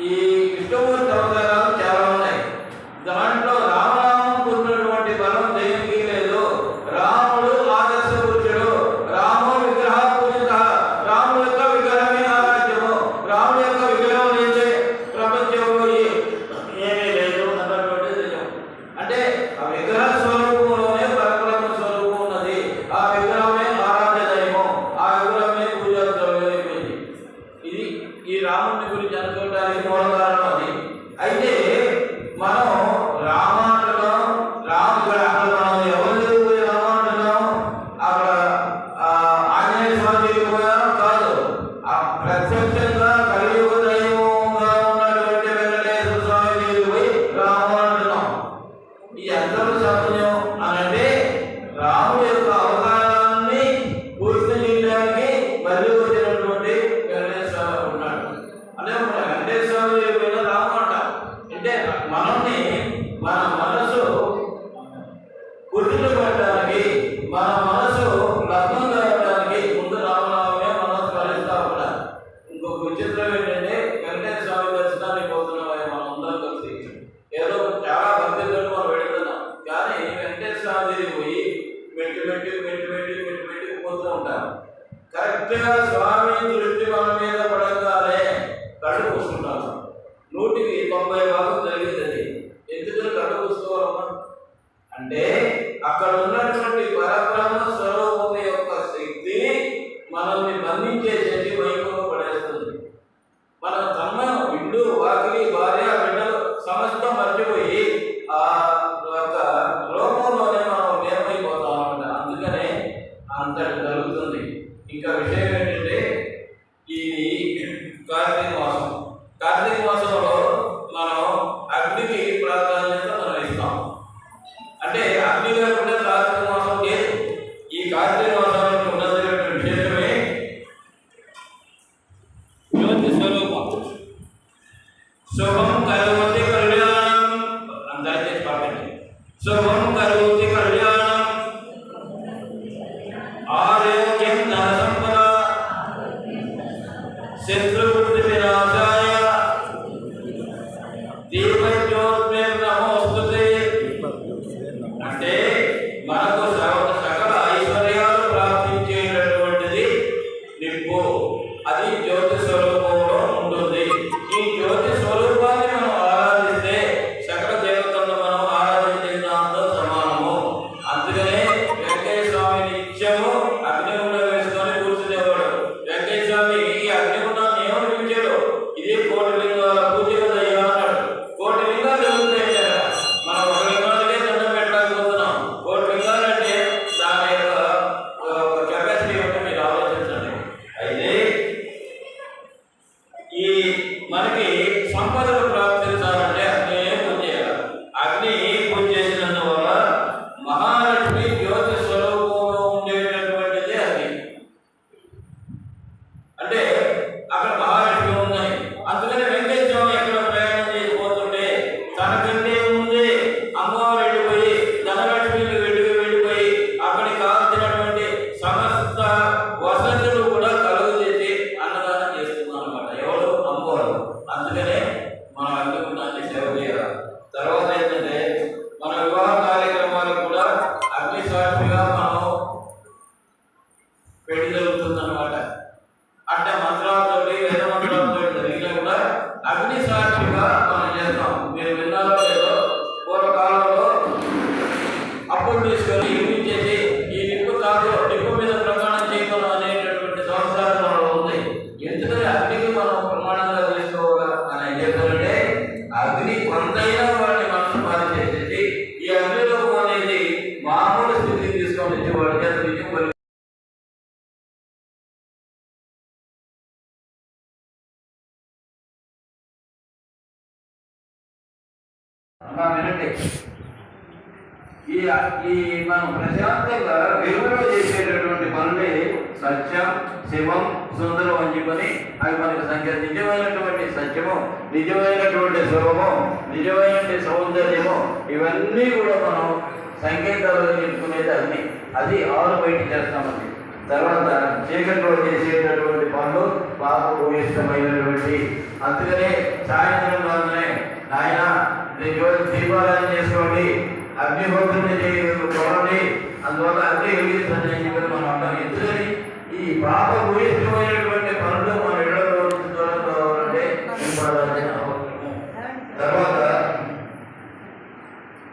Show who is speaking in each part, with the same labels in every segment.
Speaker 1: e 你按照着讲，你。మనల్ని బంధించే శక్తి వైభవం పడేస్తుంది. మన తమ్మ ఇల్లు వాకిలి భార్య బిడ్డలు సమస్తం మర్చిపోయి ఆ యొక్క లోకంలోనే మనం నేర్మైపోతాం అనమాట అందుకనే అంత జరుగుతుంది. ఇంకా విషయం ఏంటంటే ఇది కార్తీక మాసం. కార్తీక మాసంలో మనం అగ్నికి ప్రాధాన్యత మనం ఇస్తాం. అంటే అగ్ని లేకుండా కార్తీక దీపజ్యోత్మే తర్వాత ఏంటంటే ఈ మనం ప్రశాంతంగా వెలుగులో చేసేటటువంటి పనులే సత్యం శివం సుందరం అని చెప్పని అవి మనకు సంఖ్య నిజమైనటువంటి సత్యము నిజమైనటువంటి శుభము నిజమైనటువంటి సౌందర్యము ఇవన్నీ కూడా మనం సంకేతాలుగా చెప్పుకునేది అన్ని అది ఆరు బయట చేస్తామండి. తర్వాత చీకట్లో చేసేటటువంటి పనులు పాపకు ఇష్టమైనటువంటి. అందుకనే సాయంత్రం కాగానే నాయన దీపారాధన చేసుకోండి. అగ్నిహోత్రం చూడండి అందువల్ల అగ్ని వెలిగించండి అని చెప్పి మనం అంటాం ఎందుకని ఈ పాప భూయిష్టమైనటువంటి పనులు మన ఇళ్ళలో నుంచి తర్వాత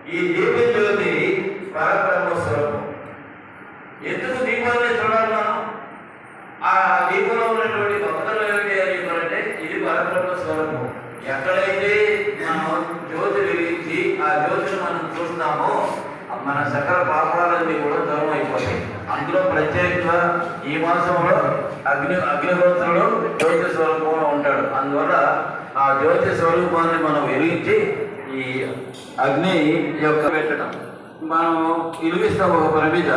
Speaker 1: ఈ దీప జ్యోతి పరబ్రహ్మ స్వరూపం ఎందుకు దీపాన్ని చూడాలి మనం ఆ దీపంలో ఉన్నటువంటి భక్తులు ఏమిటి అని చెప్పారంటే ఇది పరబ్రహ్మ స్వరూపం ఎక్కడైతే మనం జ్యోతి వెలిగించి ఆ జ్యోతిని మనం చూస్తామో మన సకల పాపాలన్నీ కూడా దూరం అయిపోతాయి అందులో ప్రత్యేకంగా ఈ మాసంలో అగ్ని అగ్నిహోత్రుడు జ్యోతి స్వరూపంలో ఉంటాడు. అందువల్ల ఆ జ్యోతి స్వరూపాన్ని మనం వెలిగించి ఈ అగ్ని యొక్క పెట్టడం. మనం ఇలిగిస్తాం ఒక ప్రమిద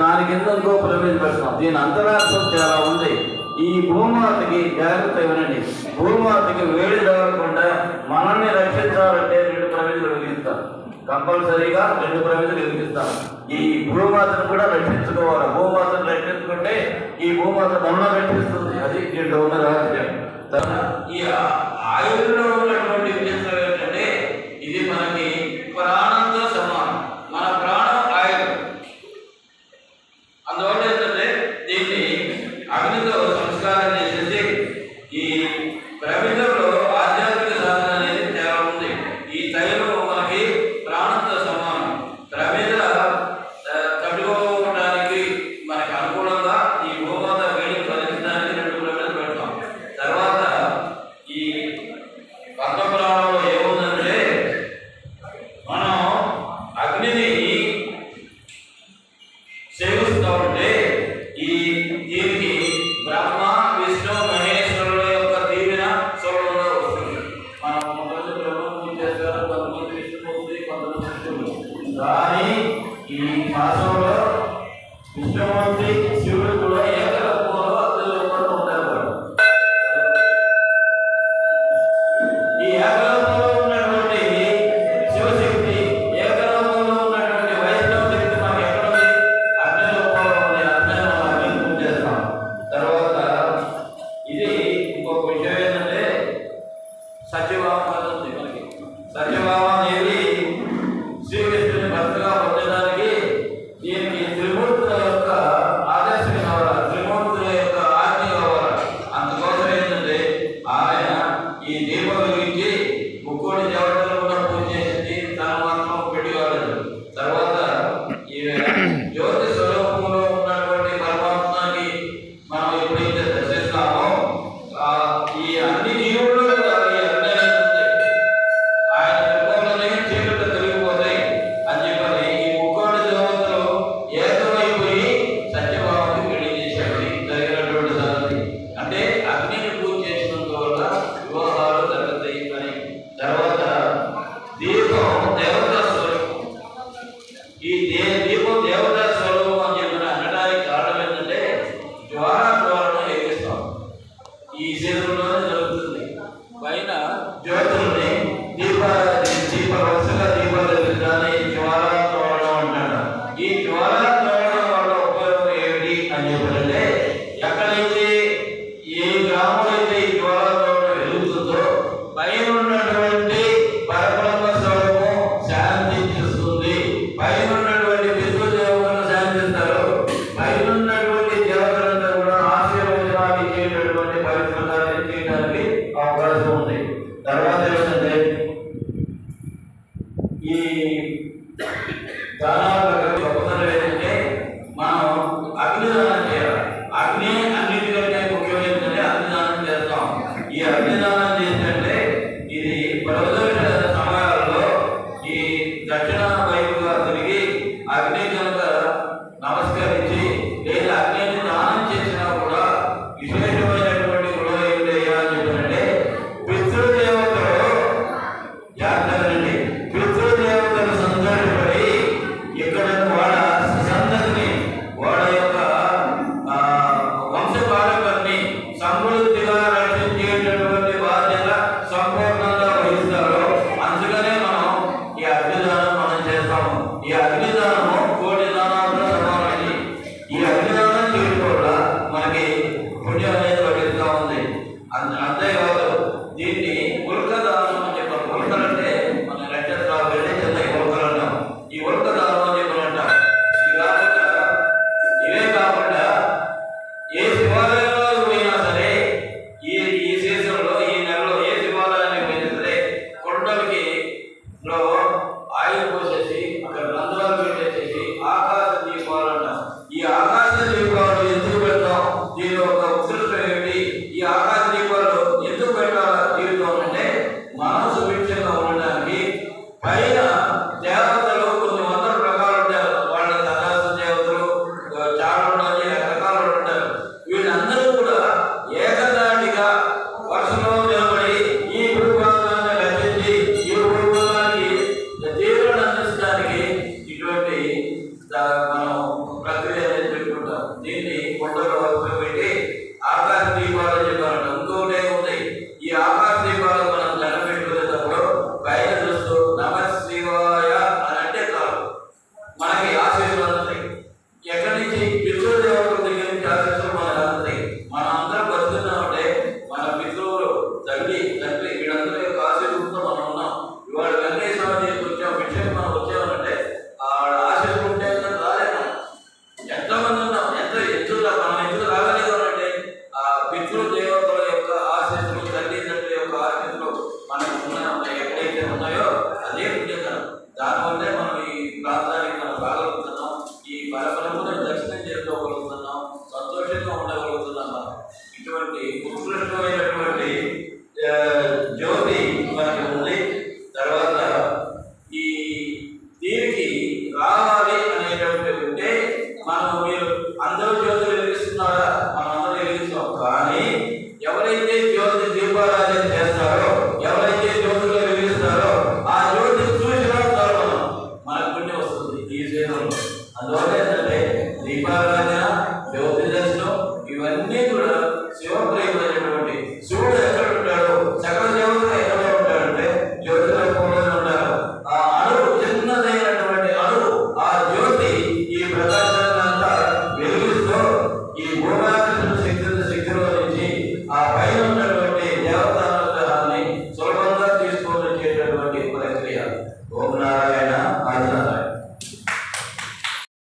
Speaker 1: దాని కింద ఇంకో ప్రమిద పెడతాం. దీని అంతరార్థం చాలా ఉంది. ఈ భూమాతకి జాగ్రత్త ఇవ్వనండి. భూమాతకి వేడి తగలకుండా మనల్ని రక్షించాలంటే రెండు ప్రమిదలు వెలిగిస్తాం. కంపల్సరీగా రెండు ప్రమిదలు వెలిగిస్తాం ఈ భూమాతను కూడా రక్షించుకోవాలి. భూమాతను రక్షించుకుంటే ఈ భూమాత మనల్ని రక్షిస్తుంది. అది దీంట్లో ఉన్న రహస్యం ఈ ఆయుర్లో ఉన్నటువంటి విచిత్రం ఏంటంటే ఇది మనకి ప్రాణ one feet.